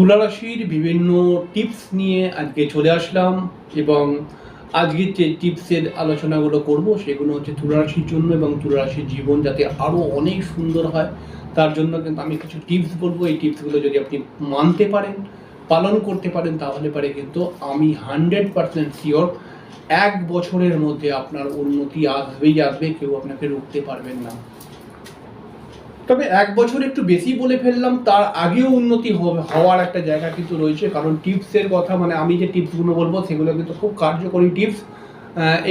তুলা রাশির বিভিন্ন টিপস নিয়ে আজকে চলে আসলাম এবং আজকে যে টিপসের আলোচনাগুলো করব সেগুলো হচ্ছে তুলা রাশির জন্য এবং তুলা রাশির জীবন যাতে আরও অনেক সুন্দর হয়। তার জন্য কিন্তু আমি কিছু টিপস বলব এই টিপসগুলো যদি আপনি মানতে পারেন, পালন করতে পারেন, তাহলে পারে কিন্তু আমি হান্ড্রেড পার্সেন্ট শিওর এক বছরের মধ্যে আপনার উন্নতি আসবেই, আসবে, কেউ আপনাকে রুখতে পারবেন না। তবে এক বছর একটু বেশি বলে ফেললাম, তার আগেও উন্নতি হওয়ার একটা জায়গা কিন্তু রয়েছে। কারণ টিপসের কথা মানে আমি যে টিপসগুলো বলব, সেগুলো কিন্তু খুব কার্যকরী টিপস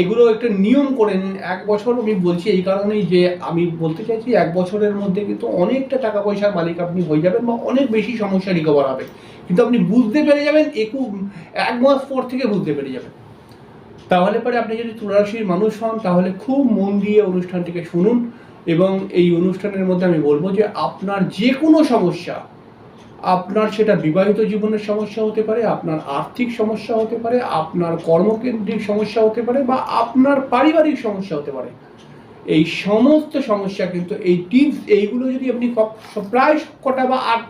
এগুলো একটা নিয়ম করে নিন। এক বছর আমি বলছি এই কারণেই যে আমি বলতে চাইছি, এক বছরের মধ্যে কিন্তু অনেকটা টাকা পয়সার মালিক আপনি হয়ে যাবেন বা অনেক বেশি সমস্যা রিকভার হবে। কিন্তু আপনি বুঝতে পেরে যাবেন, একু এক মাস পর থেকে বুঝতে পেরে যাবেন। তাহলে পরে আপনি যদি তুলারাশির মানুষ হন, তাহলে খুব মন দিয়ে অনুষ্ঠানটিকে শুনুন। এবং এই অনুষ্ঠানের মধ্যে আমি বলব যে আপনার যে কোনো সমস্যা, আপনার সেটা বিবাহিত জীবনের সমস্যা হতে পারে, আপনার আর্থিক সমস্যা হতে পারে, আপনার কর্মকেন্দ্রিক সমস্যা হতে পারে বা আপনার পারিবারিক সমস্যা হতে পারে। এই সমস্ত সমস্যা কিন্তু এই টিপস এইগুলো যদি আপনি প্রায় কটা বা আট,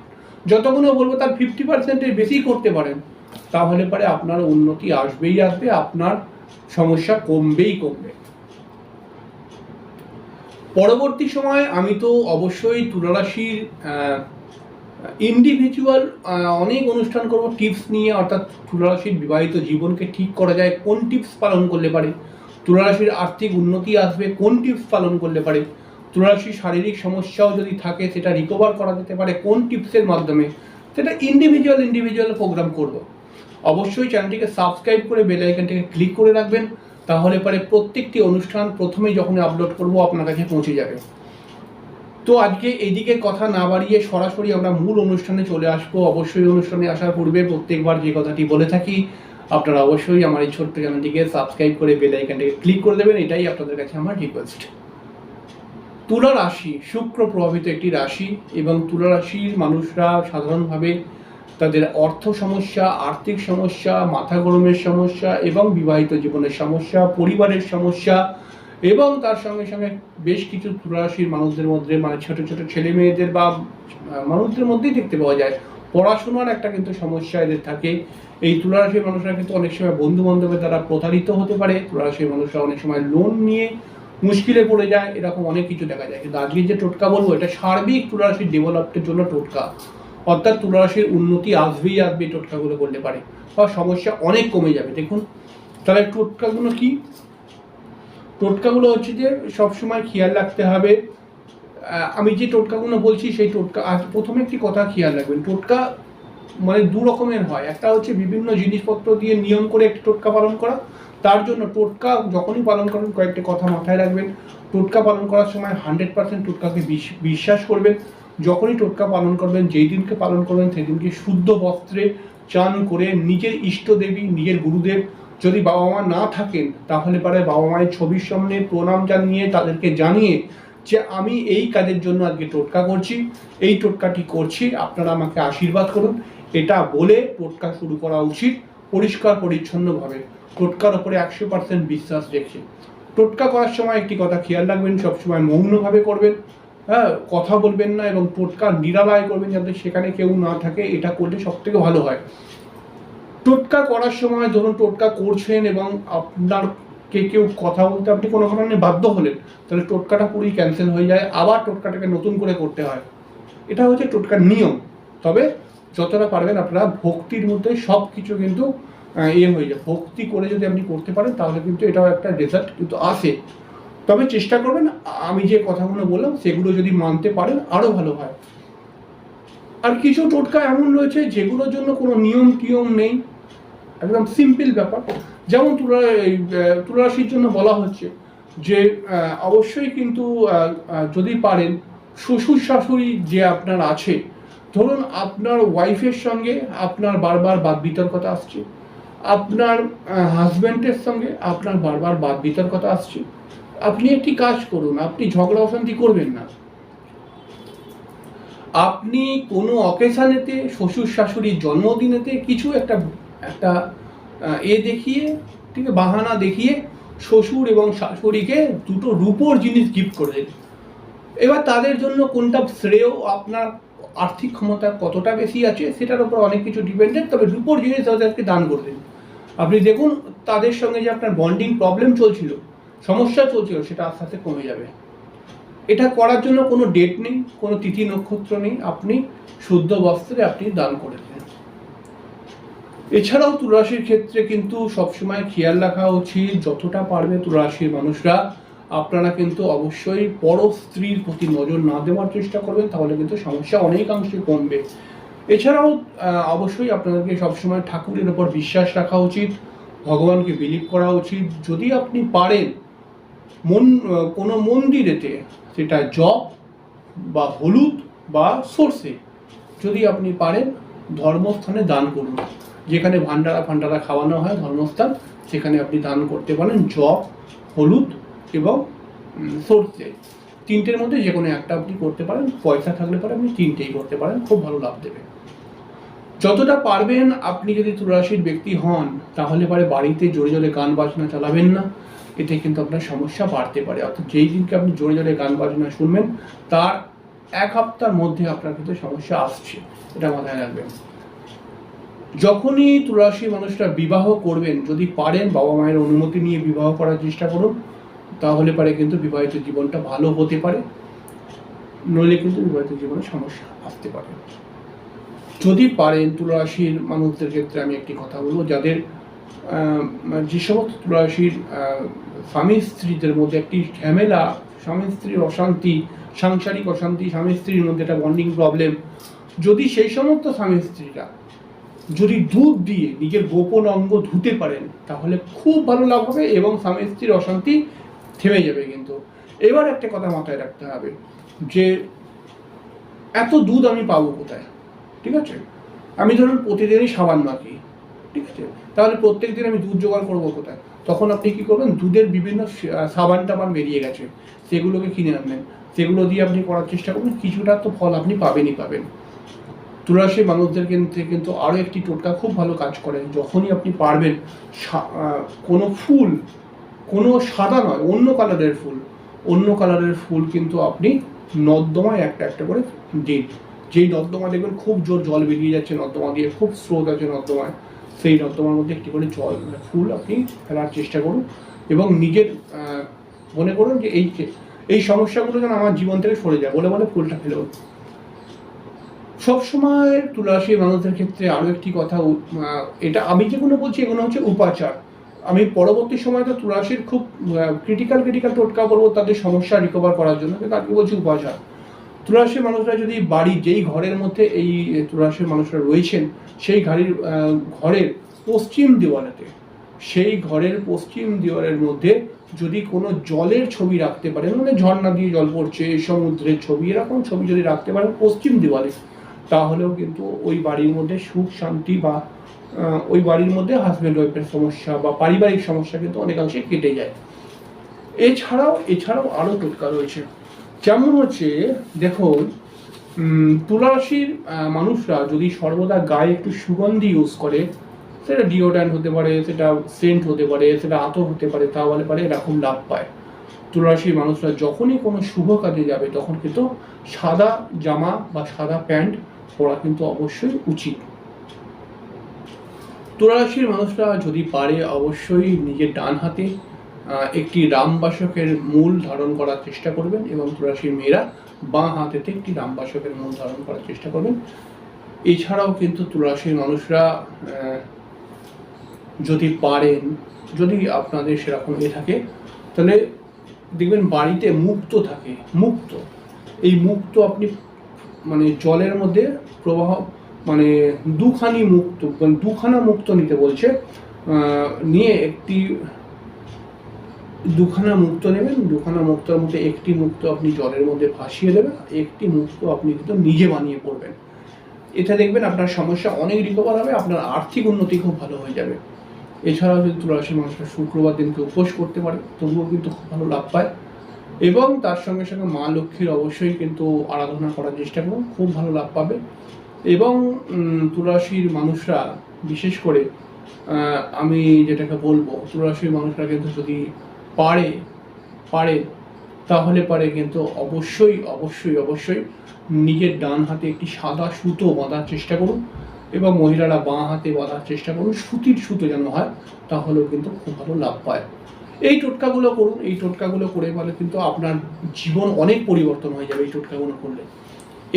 যতগুলো বলব তার ফিফটি পার্সেন্টের বেশি করতে পারেন, তাহলে পরে আপনার উন্নতি আসবেই আসবে, আপনার সমস্যা কমবেই কমবে। পরবর্তী সময় আমি তো অবশ্যই তুলারাশির ইন্ডিভিজুয়াল অনেক অনুষ্ঠান করব টিপস নিয়ে, অর্থাৎ তুলারাশির বিবাহিত জীবনকে ঠিক করা যায়, কোন টিপস পালন করলে পারে, তুলারাশির আর্থিক উন্নতি আসবে, কোন টিপস পালন করলে পারে, তুলারাশির শারীরিক সমস্যাও যদি থাকে, সেটা রিকভার করা যেতে পারে, কোন টিপসের মাধ্যমে, সেটা ইন্ডিভিজুয়াল ইন্ডিভিজুয়াল প্রোগ্রাম করব। অবশ্যই চ্যানেলটিকে সাবস্ক্রাইব করে বেল আইকনটিকে ক্লিক করে রাখবেন তাহলে পরে প্রত্যেকটি অনুষ্ঠান প্রথমেই যখন আপলোড করব, আপনার কাছে পৌঁছে যাবে। তো আজকে এইদিকে কথা না বাড়িয়ে সরাসরি আমরা মূল অনুষ্ঠানে চলে আসব। অবশ্যই অনুষ্ঠানে আসার পূর্বে প্রত্যেকবার যে কথাটি বলে থাকি, আপনারা অবশ্যই আমার এই ছোট্ট চ্যানেলটিকে সাবস্ক্রাইব করে বেল আইকনটিকে ক্লিক করে দেবেন। এটাই আপনাদের কাছে আমার রিকোয়েস্ট তুলা রাশি, শুক্র প্রভাবিত একটি রাশি এবং তুলা রাশির মানুষরা সাধারণভাবে তাদের অর্থ সমস্যা, আর্থিক সমস্যা, মাথা গরমের সমস্যা এবং বিবাহিত জীবনের সমস্যা, পরিবারের সমস্যা এবং তার সঙ্গে সঙ্গে বেশ কিছু তুলারাশির মানুষদের মধ্যে মানে ছোট ছোট ছেলে মেয়েদের বা মানুষদের মধ্যেই দেখতে পাওয়া যায়। পড়াশোনার একটা কিন্তু সমস্যা এদের থাকে। এই তুলারাশির মানুষরা কিন্তু অনেক সময় বন্ধু বান্ধবের দ্বারা প্রতারিত হতে পারে। তুলারাশির মানুষরা অনেক সময় লোন নিয়ে মুশকিলে পড়ে যায়। এরকম অনেক কিছু দেখা যায়। কিন্তু আজকে যে টোটকা বলব, এটা সার্বিক তুলারাশির ডেভেলপের জন্য টোটকা। অর্থাৎ তুলারাশির উন্নতি আসবেই আসবে টোটকাগুলো করলে পারে। বা সমস্যা অনেক কমে যাবে, দেখুন। তাহলে টোটকাগুলো কি? টোটকাগুলো হচ্ছে যে সবসময় খেয়াল রাখতে হবে। আমি যে টোটকাগুলো বলছি, সেই টোটকা আজ প্রথমে একটি কথা খেয়াল রাখবেন। টোটকা মানে দু রকমের হয়। একটা হচ্ছে বিভিন্ন জিনিসপত্র দিয়ে নিয়ম করে একটি টোটকা পালন করা। তার জন্য টোটকা যখনই পালন করেন, কয়েকটি কথা মাথায় রাখবেন। টোটকা পালন করার সময় হান্ড্রেড পার্সেন্ট টোটকাকে বিশ্বাস করবেন। যখনই টোটকা পালন করবেন, যেই দিনকে পালন করবেন, সেই দিনকে শুদ্ধ বস্ত্রে চান করে নিজের ইষ্টদেবী নিজের গুরুদেব যদি বাবা মা না থাকেন, তাহলে পারে বাবা মায়ের ছবির সামনে প্রণাম জানিয়ে তাদেরকে জানিয়ে যে, আমি এই কাজের জন্য আজকে টোটকা করছি, এই টোটকাটি করছি, আপনারা আমাকে আশীর্বাদ করুন। এটা বলে টোটকা শুরু করা উচিত পরিষ্কার, পরিচ্ছন্নভাবে। টোটকার ওপরে একশো পার্সেন্ট বিশ্বাস রেখে। টোটকা করার সময় একটি কথা খেয়াল রাখবেন, সবসময় মৌনভাবে করবেন। হ্যাঁ কথা বলবেন না এবং টোটকা নিরালয় করবেন যাতে সেখানে কেউ না থাকে, এটা করলে সব থেকে ভালো হয়। টোটকা করার সময় ধরুন টোটকা করছেন এবং আপনার কে কেউ কথা বলতে আপনি কোনো কারণে বাধ্য হলেন, তাহলে টোটকাটা পুরোই ক্যান্সেল হয়ে যায়, আবার টোটকাটাকে নতুন করে করতে হয়। এটা হচ্ছে টোটকার নিয়ম। তবে যতটা পারবেন আপনারা ভক্তির মধ্যে সব কিছু কিন্তু ইয়ে হয়ে যায়। ভক্তি করে যদি আপনি করতে পারেন, তাহলে কিন্তু এটাও একটা রেজাল্ট কিন্তু আসে। তবে চেষ্টা করবেন, আমি যে কথাগুলো বললাম সেগুলো যদি মানতে পারেন আরও ভালো হয়। আর কিছু টোটকা এমন রয়েছে যেগুলোর জন্য কোনো নিয়ম টিয়ম নেই। একদম সিম্পল ব্যাপার। যেমন তুলা তুলারাশির জন্য বলা হচ্ছে যে অবশ্যই কিন্তু যদি পারেন, শ্বশুর শাশুড়ি যে আপনার আছে, ধরুন আপনার ওয়াইফের সঙ্গে আপনার বারবার বাদ বিতর্কতা আসছে, আপনার হাজব্যান্ডের সঙ্গে আপনার বারবার বাদ বিতর্কতা আসছে আপনি একটি কাজ করুন, আপনি ঝগড়া অশান্তি করবেন না। আপনি কোনো অকেশানেতে, শ্বশুর শাশুড়ির জন্মদিনেতে কিছু একটা একটা এ দেখিয়ে, ঠিক বাহানা দেখিয়ে শ্বশুর এবং শাশুড়িকে দুটো রূপোর জিনিস গিফট করে দিন এবার তাদের জন্য কোনটা শ্রেয়, আপনার আর্থিক ক্ষমতা কতটা বেশি আছে, সেটার উপর অনেক কিছু ডিপেন্ডেন্ট তবে রূপোর জিনিস তাদেরকে দান করে দিন আপনি দেখুন, তাদের সঙ্গে যে আপনার বন্ডিং প্রবলেম চলছিল সমস্যা চলছিল, সেটা আস্তে আস্তে কমে যাবে। এটা করার জন্য কোনো ডেট নেই, কোনো তিথি নক্ষত্র নেই। আপনি শুদ্ধ বস্ত্রে আপনি দান করে দিন এছাড়াও তুলারাশির ক্ষেত্রে কিন্তু সবসময় খেয়াল রাখা উচিত, যতটা পারবে তুলারাশির মানুষরা, আপনারা কিন্তু অবশ্যই বড় স্ত্রীর প্রতি নজর না দেওয়ার চেষ্টা করবেন, তাহলে কিন্তু সমস্যা অনেকাংশে কমবে। এছাড়াও অবশ্যই আপনাদেরকে সবসময় ঠাকুরের ওপর বিশ্বাস রাখা উচিত, ভগবানকে বিলিভ করা উচিত। যদি আপনি পারেন মন কোনো মন্দিরেতে সেটা জপ বা হলুদ বা সর্ষে যদি আপনি পারেন, ধর্মস্থানে দান করুন। যেখানে ভান্ডারা, ফান্ডারা খাওয়ানো হয় ধর্মস্থান, সেখানে আপনি দান করতে পারেন জব হলুদ এবং সর্ষে। তিনটের মধ্যে যে কোনো একটা আপনি করতে পারেন, পয়সা থাকলে পরে আপনি তিনটেই করতে পারেন, খুব ভালো লাভ দেবে। যতটা পারবেন আপনি যদি তুলারাশির ব্যক্তি হন, তাহলে পরে বাড়িতে জোরে জোরে গান বাজনা চালাবেন না। এতে কিন্তু আপনার সমস্যা বাড়তে পারে। অর্থাৎ যেই দিনকে আপনি জোরে জোরে গান বাজনা শুনবেন, তার এক হপ্তার মধ্যে আপনার কিন্তু সমস্যা আসছে। এটা মাথায় রাখবেন। যখনই তুলারাশি মানুষরা বিবাহ করবেন, যদি পারেন বাবা মায়ের অনুমতি নিয়ে বিবাহ করার চেষ্টা করুন, তাহলে পারে কিন্তু বিবাহিত জীবনটা ভালো হতে পারে। নইলে কিন্তু বিবাহিত জীবনে সমস্যা আসতে পারে। যদি পারেন তুলারাশির মানুষদের ক্ষেত্রে আমি একটি কথা বলব, যাদের যে সমস্ত তুলারাশির স্বামী স্ত্রীদের মধ্যে একটি ঝামেলা, স্বামী স্ত্রীর অশান্তি, সাংসারিক অশান্তি, স্বামী স্ত্রীর মধ্যে একটা বন্ডিং প্রবলেম যদি সেই সমস্ত স্বামী স্ত্রীরা যদি দুধ দিয়ে নিজের গোপন অঙ্গ ধুতে পারেন, তাহলে খুব ভালো লাভ হবে এবং স্বামী স্ত্রীর অশান্তি থেমে যাবে কিন্তু। এবার একটা কথা মাথায় রাখতে হবে যে, এত দুধ আমি পাবো কোথায়? ঠিক আছে? আমি ধরুন প্রতিদিনই সাবান মাখি, ঠিক আছে? তাহলে প্রত্যেক দিন আমি দুধ জোগাড় করব কোথায়? তখন আপনি কি করবেন? দুধের বিভিন্ন সাবান টাবান বেরিয়ে গেছে। সেগুলোকে কিনে আনবেন। সেগুলো দিয়ে আপনি করার চেষ্টা করবেন কিছুটা তো ফল আপনি পাবেনই পাবেন। তুলারাশি মানুষদের কিন্তু কিন্তু আরও একটি টোটকা খুব ভালো কাজ করে। যখনই আপনি পারবেন কোনো ফুল, কোনো সাদা নয়, অন্য কালারের ফুল, অন্য কালারের ফুল কিন্তু আপনি নর্দমায় একটা একটা করে দিন। যেই নর্দমা দেখবেন খুব জোর জল বেরিয়ে যাচ্ছে নর্দমা দিয়ে, খুব স্রোত আছে নর্দমায়। সেই নর্দমার মধ্যে একটি করে জল মানে ফুল আপনি ফেলার চেষ্টা করুন এবং নিজের মনে করুন যে এই এই সমস্যাগুলো যেন আমার জীবন থেকে সরে যায় বলে বলে ফুলটা ফেলে সবসময় তুলারাশি মানুষদের ক্ষেত্রে আরও একটি কথা এটা আমি যেগুলো বলছি এগুলো হচ্ছে উপাচার। আমি পরবর্তী সময় তো তুলারাশির খুব ক্রিটিক্যাল ক্রিটিক্যাল টোটকা করব তাদের সমস্যা রিকভার করার জন্য, কিন্তু আজকে বলছি উপাচার। তুলারাশির মানুষরা যদি বাড়ি, যেই ঘরের মধ্যে এই তুলারাশির মানুষরা রয়েছেন, সেই ঘরের ঘরের পশ্চিম দেওয়ালেতে, সেই ঘরের পশ্চিম দেওয়ালের মধ্যে যদি কোনো জলের ছবি রাখতে পারেন মানে ঝর্ণা দিয়ে জল পড়ছে, সমুদ্রের ছবি, এরকম ছবি যদি রাখতে পারেন পশ্চিম দেওয়ালে, তাহলেও কিন্তু ওই বাড়ির মধ্যে সুখ, শান্তি বা ওই বাড়ির মধ্যে হাজব্যান্ড ওয়াইফের সমস্যা বা পারিবারিক সমস্যা কিন্তু অনেকাংশে কেটে যায়। এছাড়াও এছাড়াও আরও টোটকা রয়েছে। যেমন হচ্ছে উম, তুলা মানুষরা যদি সর্বদা গায়ে একটু সুগন্ধি ইউজ করে সেটা ডিওড্রেন্ট হতে পারে সেটা সেন্ট হতে পারে সেটা আতর হতে পারে তাহলে পারে এরকম লাভ পায়। তুলারাশির মানুষরা যখনই কোনো শুভ কাজে যাবে তখন কিন্তু সাদা জামা বা সাদা প্যান্ট পরা কিন্তু অবশ্যই উচিত। তুলারাশির মানুষরা যদি পারে অবশ্যই নিজের ডান হাতে একটি রামবাসকের মূল ধারণ করার চেষ্টা করবেন এবং তুলারাশির মেয়েরা বাঁ হাতেতে একটি রামবাসকের মূল ধারণ করার চেষ্টা করবেন। এছাড়াও কিন্তু তুলারাশির মানুষরা যদি পারেন, যদি আপনাদের সেরকম এ থাকে, তাহলে দেখবেন বাড়িতে মুক্ত থাকে, মুক্ত। এই মুক্ত আপনি মানে জলের মধ্যে প্রবাহ মানে দুখানি মুক্ত মানে দুখানা মুক্ত নিতে বলছে নিয়ে একটি দুখানা মুক্ত নেবেন দুখানা মুক্তর মধ্যে একটি মুক্ত আপনি জলের মধ্যে ভাসিয়ে দেবেন একটি মুক্ত আপনি কিন্তু নিজে বানিয়ে পড়বেন। এটা দেখবেন আপনার সমস্যা অনেক রিকভার হবে আপনার আর্থিক উন্নতি খুব ভালো হয়ে যাবে। এছাড়াও যদি তুলারাশি মানুষরা শুক্রবার দিনকে উপোস করতে পারে তবুও কিন্তু খুব ভালো লাভ পায়। এবং তার সঙ্গে সঙ্গে মা লক্ষ্মীর অবশ্যই কিন্তু আরাধনা করার চেষ্টা করুন খুব ভালো লাভ পাবে। এবং উম, তুলারাশির মানুষরা বিশেষ করে আমি যেটাকে বলব তুলারাশির মানুষরা কিন্তু যদি পারে পারে, তাহলে পরে কিন্তু অবশ্যই অবশ্যই অবশ্যই নিজের ডান হাতে একটি সাদা সুতো বাঁধার চেষ্টা করুন এবং মহিলারা বাঁ হাতে বাঁধার চেষ্টা করুন, সুতির সুতো যেন হয়, তাহলেও কিন্তু খুব ভালো লাভ পায়। এই টোটকাগুলো করুন, এই টোটকাগুলো করে ফলে কিন্তু আপনার জীবন অনেক পরিবর্তন হয়ে যাবে এই টোটকাগুলো করলে।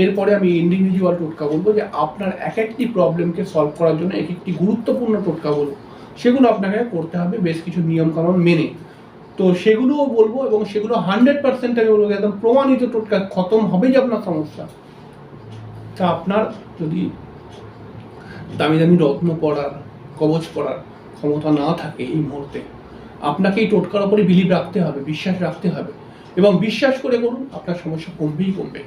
এরপরে আমি ইন্ডিভিজুয়াল টোটকা বলব যে আপনার এক একটি প্রবলেমকে সলভ করার জন্য এক একটি গুরুত্বপূর্ণ টোটকা বলব সেগুলো আপনাকে করতে হবে, বেশ কিছু নিয়মকানুন মেনে। তো সেগুলোও বলব এবং সেগুলো হান্ড্রেড পার্সেন্ট আমি বলব একদম প্রমাণিত টোটকা খতম হবে যে আপনার সমস্যা। তা আপনার যদি দামি দামি রত্ন পড়ার কবচ পড়ার ক্ষমতা না থাকে এই মুহূর্তে, আপনাকে এই টোটকার উপরে বিলিভ রাখতে হবে, বিশ্বাস রাখতে হবে এবং বিশ্বাস করে করুন আপনার সমস্যা কমবেই কমবে।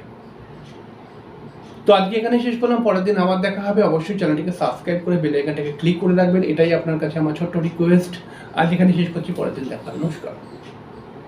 তো আজকে এখানে শেষ করলাম, পরের দিন আবার দেখা হবে। অবশ্যই চ্যানেলটিকে সাবস্ক্রাইব করে বেল আইকনটাকে ক্লিক করে রাখবেন। এটাই আপনার কাছে আমার ছোট্ট রিকোয়েস্ট আজ এখানে শেষ করছি, পরের দিন দেখা নমস্কার।